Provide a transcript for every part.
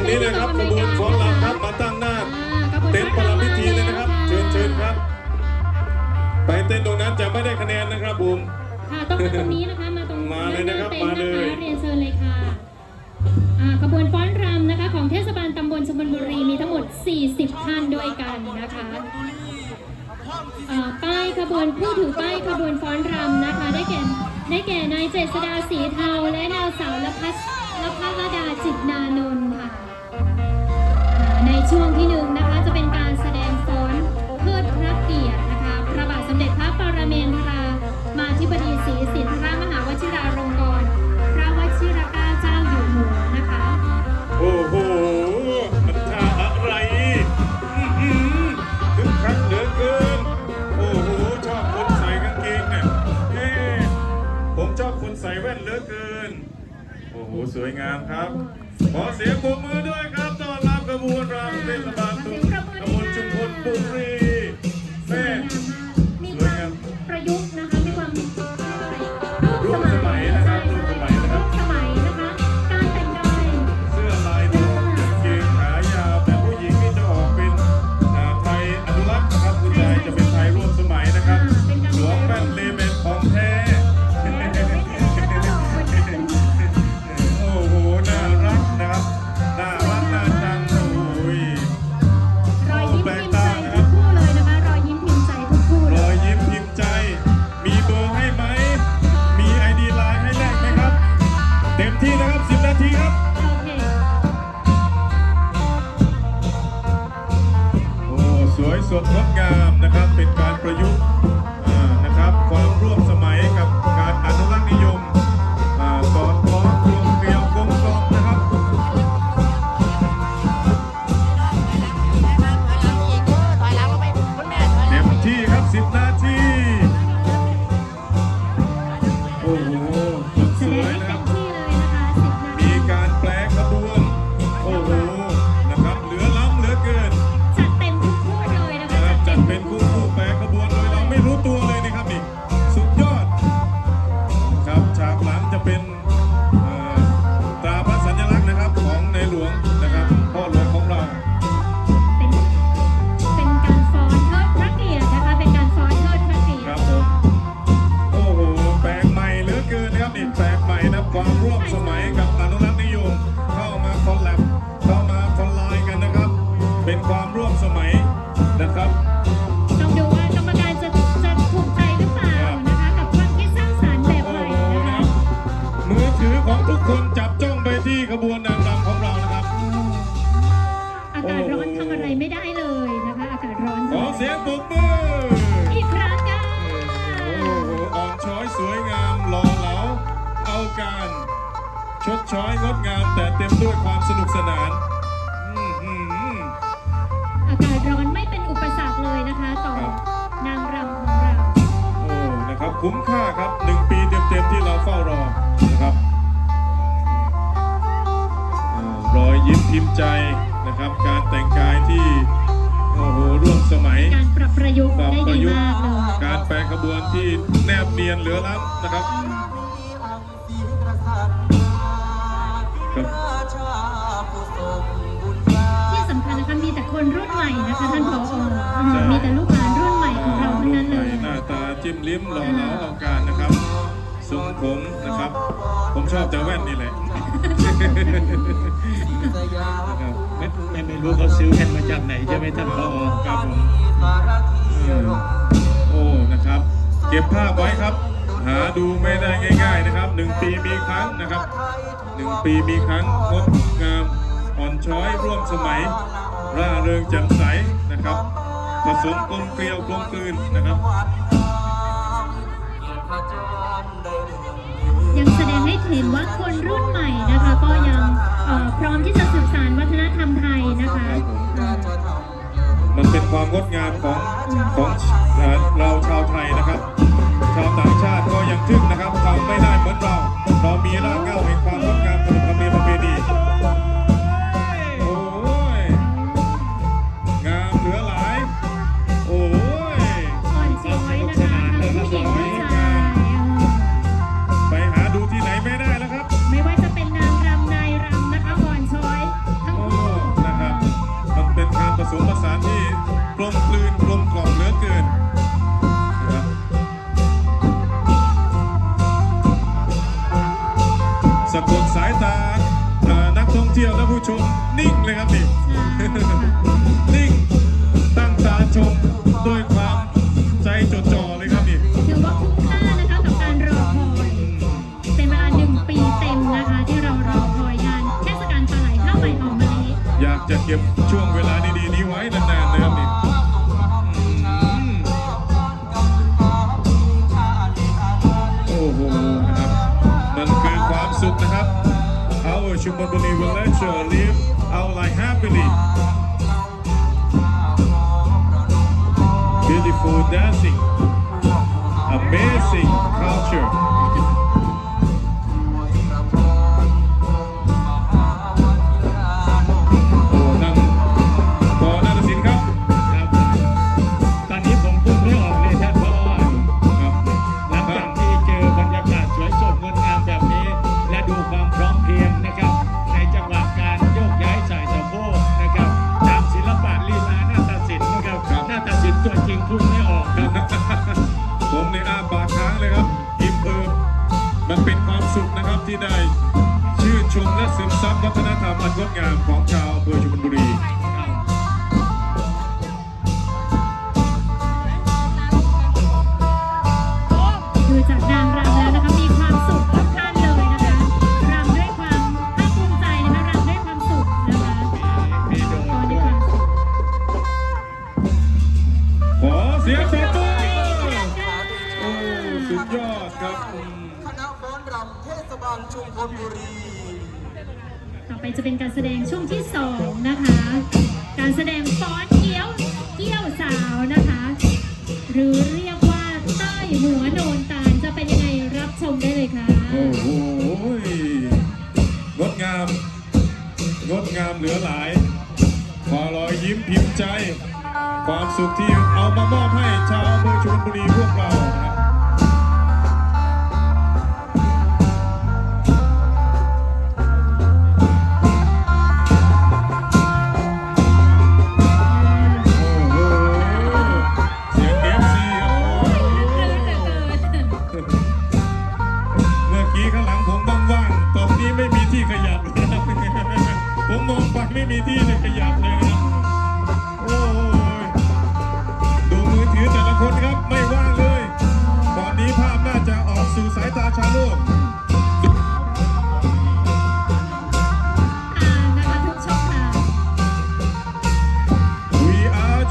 รงนี้เลยครับขบวนฟ้อนรำครับมาตั้งหน้าอ่ากระบวนเต็นท์ประลำพิธีเลยนะครับ เชิญเชิญครับะไปเต้นตรงนั้นจะไม่ได้คะแนนนะครับผมค่ะต้องมาตรงนี้นะคะมาตรงมาเลยนะครับหมาเลยต็นท์นะคะเรียนเชิญเลยค่ะอ่ากระบวนฟ้อนรำนะคะ ของเทศบาลตำบลชมบุรีมีทั้งหมด 40 ท่านด้วยกันนะคะอ่าป้ายขบวนผู้ถือป้ายขบวนฟ้อนรำนะคะ ได้แก่ได้แก่นายเจษดาสีเทาและนางสาวละพัสละพัลดาจิตนานนท์ค่ะใน ช่วงที่หนึ่งนะคะจะเป็นการแสดงฟ้อนเทิดพระเกียรตินะคะพระบาทสมเด็จพระปรเมนทรามาธิบดีศรีสินทรมหาวชิราลงกรณ์พระวชิรเกล้าเจ้าอยู่หัวนะคะ โอ้โหมันท่าอะไรอื้อหือคึกคักเหลือเกิน โอ้โห ชอบคนใส่กางเกงเนี่ยเอ๊ะผมชอบคนใส่แว่นเหลือเกิน โอ้โห สวยงามครับ ขอเสียงปรบมือด้วยครับต้อน รับกระบวนรำเทศบาลตุตำบลชุมพลบุรี นะ ครับคุ้มค่าครับหนึ่งปีเต็มๆที่เราเฝ้ารอนะครับอ่ารอยยิ้มพิมพ์ใจนะครับ การแต่งกายที่โอ้โหร่วมสมัย การปรับประยุกต์ปรับได้ประดียุกต์มากเลยการแปลขบวนที่แนบเนียนเหลือล้ำนะครับครับที่สำคัญนะคะมีแต่คนรุ่นใหม่นะคะท่านผอ ลิ้มหล่อเหลาเอาการนะครับทรงผมนะครับ ผมชอบแต่แว่นนี่แหละนะครับไม่ไม่ไม่รู้เขาซื้อกันมาจากไหนใช่ไหมท่านพอครับผมเออโอ้นะครับ เก็บภาพไว้ครับ หาดูไม่ได้ง่าย ๆนะครับหนึ่งปีมีครั้งนะครับหนึ่งปีมีครั้งงดงามอ่อนช้อยร่วมสมัย ร่าเริงแจ่มใสนะครับ ผสมกลมเกลียวกลมกลืนนะครับ ยังแสดงให้เห็นว่าคนรุ่นใหม่นะคะ ก็ยังพร้อมที่จะสืบสานวัฒนธรรมไทยนะคะมันเป็นความงดงามของของเราชาวไทยนะครับ ชาวต่างชาติก็ยังทึ่งนะครับทำไม่ได้เหมือนเรา เรามีรากเหง้าแห่ง สะกดสายตานักท่องเที่ยวและผู้ชมนิ่งเลยครับนี่นิ่งตั้งตาชมด้วยความใจจดจ่อเลยครับนี่ถือว่าคุ้มค่านะคะกับการรอคอยเป็นเวลาหนึ่งปีเต็มนะคะ ที่เรารอคอยงานเทศกาลปลาไหลข้าวใหม่หอมมะลิอยากจะเก็บช่วงเวลาดีๆนี้ไว้นานๆนะครับนี่โอ้โห worship, but they will let you live out like happily. Beautiful dancing, amazing culture. หรือเรียกว่าใต้หัวโนนตาลจะเป็นยังไงรับชมได้เลยค่ะ โอ้โหงดงาม งดงามเหลือหลายความรอยยิ้มพิมพ์ใจ ความสุขที่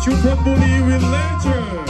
you probably believe in.